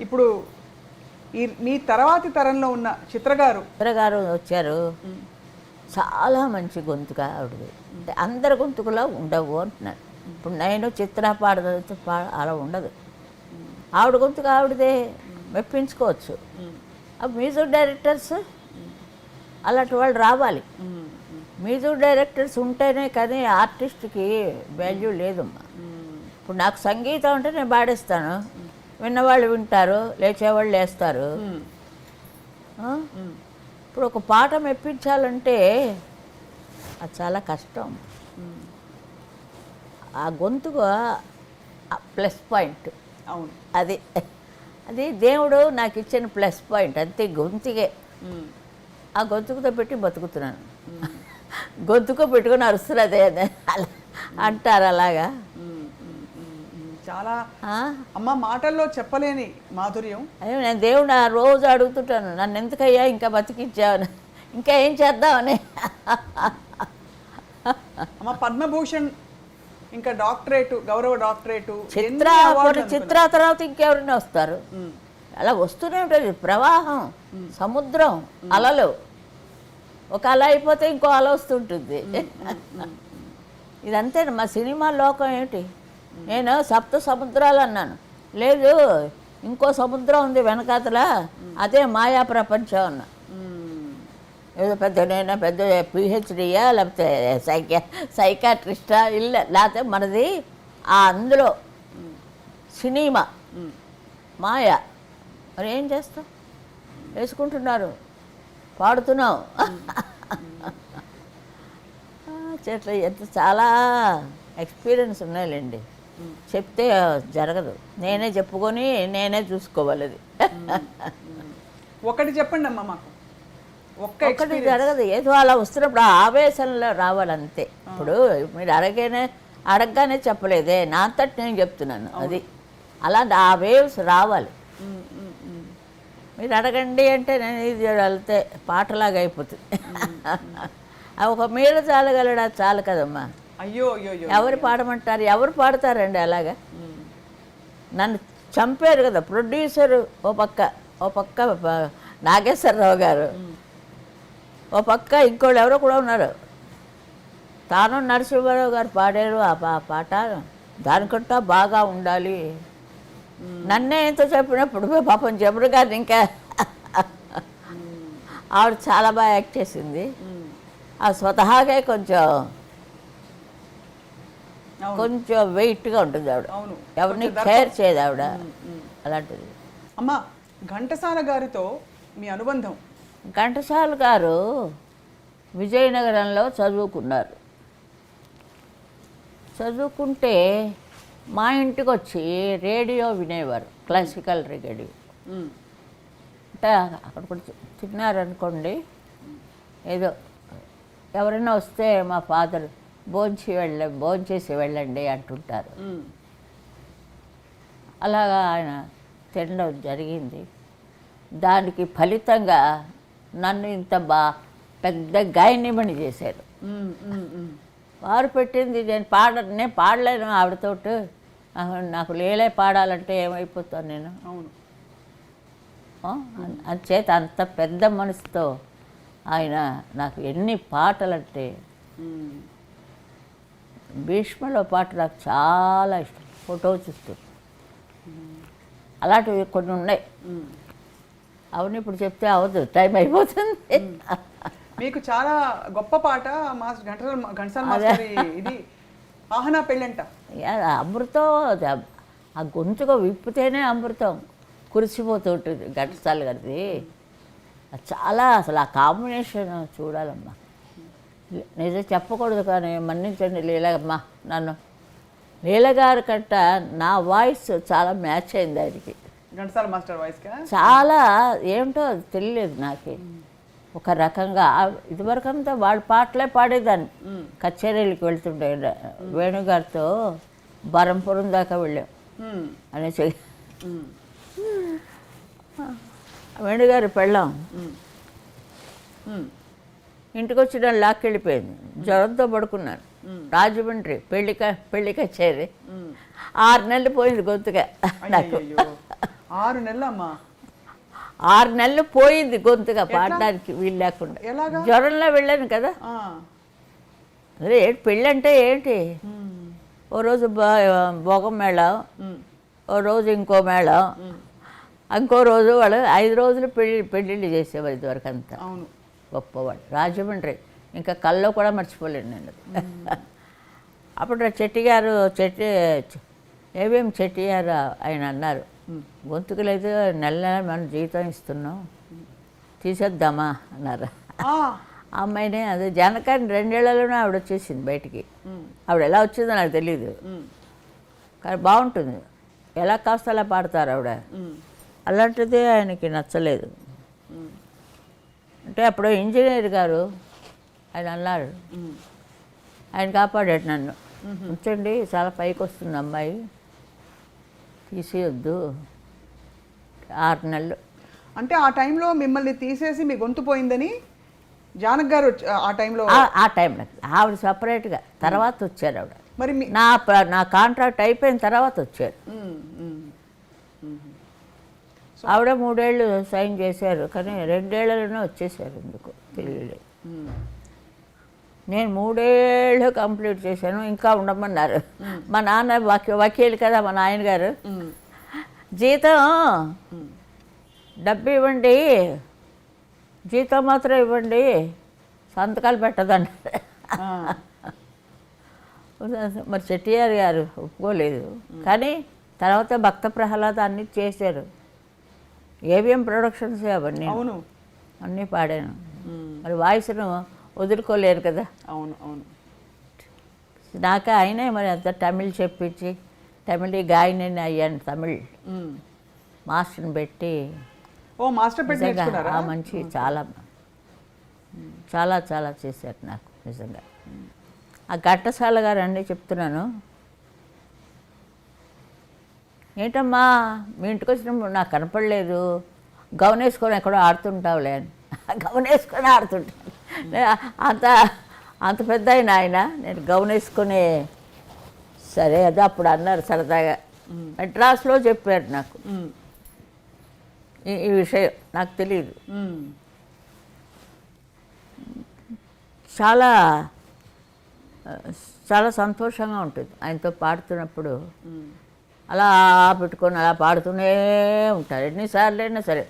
ఇప్పుడు ఈ మీ తర్వాతి తరంలో ఉన్న చిత్రగారు గారు వచ్చారు. చాలా మంచి గొంతుగా ఆవిడది. అంటే అందరి గొంతుకులా ఉండవు అంటున్నాను ఇప్పుడు నేను చిత్ర పాడదంతో పా అలా ఉండదు. ఆవిడ గొంతుకు ఆవిడదే మెప్పించుకోవచ్చు. మ్యూజిక్ డైరెక్టర్స్ అలాంటి వాళ్ళు రావాలి. మ్యూజిక్ డైరెక్టర్స్ ఉంటేనే కానీ ఆర్టిస్ట్కి వాల్యూ లేదమ్మా. ఇప్పుడు నాకు సంగీతం అంటే నేను పాడేస్తాను. విన్నవాళ్ళు వింటారు లేచేవాళ్ళు లేస్తారు? ఇప్పుడు ఒక పాట మెప్పించాలంటే అది చాలా కష్టం. ఆ గొంతుగా ప్లస్ పాయింట్. అవును. అది అది దేవుడు నాకు ఇచ్చిన ప్లస్ పాయింట్ అంతే గొంతుకే. ఆ గొంతుకుతో పెట్టి బతుకుతున్నాను. గొంతుకో పెట్టుకొని అదే. అలా అంటారు అలాగా. చాలా? అమ్మ మాటల్లో చెప్పలేని మాధుర్యం. అయ్యో నేను దేవుడు ఆ రోజు అడుగుతుంటాను నన్ను ఎందుకయ్యా ఇంకా బతికించావని ఇంకా ఏం చేద్దామని? అమ్మ పద్మభూషణ్ ఇంకా డాక్టరేటు గౌరవ డాక్టరేటు చిత్ర చిత్ర తర్వాత ఇంకెవరైనా వస్తారు. అలా వస్తూనే ఉంటుంది ప్రవాహం సముద్రం అలలు. ఒక అల అయిపోతే ఇంకో అల వస్తుంటుంది. ఇదంతే మా సినిమా లోకం ఏమిటి? నేను సప్త సముద్రాలు అన్నాను. లేదు ఇంకో సముద్రం ఉంది వెనకాతల అదే మాయా ప్రపంచం అన్నా. ఏదో పెద్ద నేను పెద్ద పిహెచ్డియా లేకపోతే సైకా సైకాట్రిస్టా ఇల్ల లేకపోతే మనది ఆ అందులో సినిమా. మాయ. మరి ఏం చేస్తాం వేసుకుంటున్నారు. పాడుతున్నాం చెట్ల ఎంత చాలా ఎక్స్పీరియన్స్ ఉన్నాయిలేండి. చెప్తే జరగదు. నేనే చెప్పుకొని నేనే చూసుకోవాలి అది ఒకటి చెప్పండి అమ్మ మాకు. ఒక్క ఒక్కటి. జరగదు. ఏదో అలా వస్తున్నప్పుడు ఆవేశంలో రావాలంతే. ఇప్పుడు మీరు అడగనే అడగగానే చెప్పలేదే. నా అంతటి నేను చెప్తున్నాను. అది. అలా ఆ వేవ్స్ రావాలి. మీరు అడగండి అంటే నేను ఇది వెళ్తే పాటలాగా అయిపోతుంది. ఒక మీరు చాలగలడా? చాలు కదమ్మా. అయ్యో ఎవరు పాడమంటారు? ఎవరు పాడతారండి అలాగా? నన్ను చంపారు కదా ప్రొడ్యూసర్ ఓ పక్క ఓ పక్క నాగేశ్వరరావు గారు. ఓ పక్క ఇంకోళ్ళు ఎవరో కూడా ఉన్నారు. తాను నరసింహారావు గారు పాడారు ఆ పాట దానికంటా బాగా ఉండాలి. నన్నే ఎంతో చెప్పినప్పుడు పాపం జబరు గారిని ఇంకా ఆవిడ చాలా బాగా యాక్ట్ చేసింది. ఆ స్వతహాగే కొంచెం కొంచెం వెయిట్గా ఉంటుంది ఆవిడ. అవును. ఎవరిని కేర్ చేయదు ఆవిడ. అలాంటిది. అమ్మ ఘంటసాల గారితో మీ అనుబంధం. ఘంటసాల గారు విజయనగరంలో చదువుకున్నారు. చదువుకుంటే మా ఇంటికి వచ్చి రేడియో వినేవారు క్లాసికల్ రేడియో. అంటే అక్కడ కూడా తిన్నారనుకోండి ఏదో ఎవరైనా వస్తే మా ఫాదర్ భోంచి వెళ్ళ భోంచేసి వెళ్ళండి అంటుంటారు. అలాగా ఆయన తినడం జరిగింది. దానికి ఫలితంగా నన్ను ఇంత బా పెద్ద గాయనిమణి చేశారు. వారు పెట్టింది నేను పాడ నేను పాడలేను ఆవిడతోటి. నాకు- లేలే పాడాలంటే ఏమైపోతాను నేను? అవును. అంచేత అంత పెద్ద మనసుతో ఆయన నాకు ఎన్ని పాటలంటే భీష్మలో పాట నాకు చాలా ఇష్టం. ఫోటో చూస్తూ. అలాంటివి కొన్ని ఉన్నాయి. ఉమ్. అవును ఇప్పుడు చెప్తే అవ్వదు టైం అయిపోతుంది. మీకు చాలా గొప్ప పాట మాస్టర్ ఘంటసాల ఘంటసాల మాస్టర్ ఇది ఆహనా పెళ్ళంట. అమృతం ఆ గొంతుగా విప్పితేనే అమృతం. కురిసిపోతుంటుంది ఘంటసాల గారిది. చాలా అసలు ఆ కాంబినేషన్ చూడాలమ్మా. నిజం చెప్పకూడదు కానీ మన్నించండి లీలమ్మా. నన్ను లీలగారి కంట నా వాయిస్ చాలా మ్యాచ్ అయింది ఆయనకి. చాలా ఏమిటో తెలియలేదు నాకు. ఒక రకంగా ఇదివరకంతా వాళ్ళ పాటలే పాడేదాన్ని. కచేరీలకు వెళ్తుండే వేణుగారితో బరంపురం దాకా వెళ్ళాం. అనేసి వేణుగారి పెళ్ళాం. ఇంటికి వచ్చి నన్ను లాక్కెళ్ళిపోయింది జ్వరంతో పడుకున్నాను రాజమండ్రి పెళ్ళి క- పెళ్ళి కచేరి ఉమ్. ఆరు నెలలు పోయింది గొంతుగా నాకు. ఆరు నెలలమ్మా. ఆరు నెలలు పోయింది గొంతుగా పాడడానికి వీలు లేకుండా. జ్వరంలో వెళ్ళాను కదా. అదే పెళ్ళి అంటే ఏంటి. ఓ రోజు భోగం మేళం. ఓ రోజు ఇంకో మేళం. ఇంకో రోజు వాళ్ళు ఐదు రోజులు పెళ్ళి పెళ్ళిళ్ళు చేసేవారు ఇదివరకు అంతా అవును. గొప్పవాడు. రాజమండ్రి. ఇంకా కల్లో కూడా మర్చిపోలేను నేను అప్పుడు చెట్టి గారు చెట్టి ఏవేం చెట్టి గారు ఆయన అన్నారు. గొంతుకు లేదు నెల నెల మనం జీతం ఇస్తున్నాం. తీసేద్దామా అన్నారు. అమ్మాయినే అదే జానకాన్ని రెండేళ్ళలోనే ఆవిడ వచ్చేసింది బయటికి. ఆవిడ ఎలా వచ్చిందో నాకు తెలియదు. కానీ బాగుంటుంది. ఎలా కాస్త అలా పాడతారు ఆవిడ. అలాంటిది ఆయనకి నచ్చలేదు. అంటే అప్పుడు ఇంజనీర్ గారు ఆయన అన్నారు. ఆయన కాపాడాడు నన్ను. ఉంచండి చాలా పైకి వస్తుంది అమ్మాయి. తీసేయొద్దు. ఆరు నెలలు. అంటే ఆ టైంలో మిమ్మల్ని తీసేసి మీ గొంతు పోయిందని జానక్ గారు వచ్చి- ఆ టైంలో ఆ- టైంలో. ఆవిడ సపరేట్గా. తర్వాత వచ్చారు ఆవిడ. మరి నా నా కాంట్రాక్ట్ అయిపోయిన తర్వాత వచ్చారు. ఆవిడ మూడేళ్ళు సైన్ చేశారు కానీ రెండేళ్ళలోనే వచ్చేసారు ఎందుకు తెలియలేదు ఉమ్. నేను మూడేళ్ళు కంప్లీట్ చేశాను ఇంకా ఉండమన్నారు మా నాన్న వకీ వకీలు కదా మా నాయన గారు ఉమ్. జీతం. డబ్బు ఇవ్వండి జీతం మాత్రం ఇవ్వండి సంతకాలు పెట్టదన్నారు ఆ. మరి చెట్టియార్ గారు ఒప్పుకోలేదు కానీ తర్వాత భక్త ప్రహ్లాద అన్నీ చేశారు ఏవిఎం ప్రొడక్షన్స్ అవన్నీ. అవును. అన్నీ పాడాను. మరి వాయిస్ను వదులుకోలేరు కదా. అవును అవును. నాకు ఆయనే మరి అంత తమిళ్ చెప్పించి తమిళ గాయని అయ్యాను తమిళ్. మాస్టర్ని పెట్టి ఓ మాస్టర్ పెట్టి మంచి చాలా చాలా చాలా చేశారు నాకు నిజంగా. ఆ ఘట్టసాల గారు అండి చెప్తున్నాను. ఏంటమ్మా మీ ఇంటికి వచ్చినప్పుడు నాకు కనపడలేదు. గౌన్ వేసుకొని ఎక్కడో ఆడుతుంటావులే అని. గౌన్ వేసుకొని ఆడుతుంటాను అంత అంత పెద్ద ఆయన ఆయన నేను గౌన్ వేసుకొని సరే అదే అప్పుడు అన్నారు సరదాగా. మెడ్రాస్లో చెప్పారు నాకు. ఈ విషయం నాకు తెలియదు. చాలా చాలా సంతోషంగా ఉంటుంది. ఆయనతో పాడుతున్నప్పుడు. అలా పెట్టుకొని అలా పాడుతూనే ఉంటారు. ఎన్నిసార్లు అయినా సరే.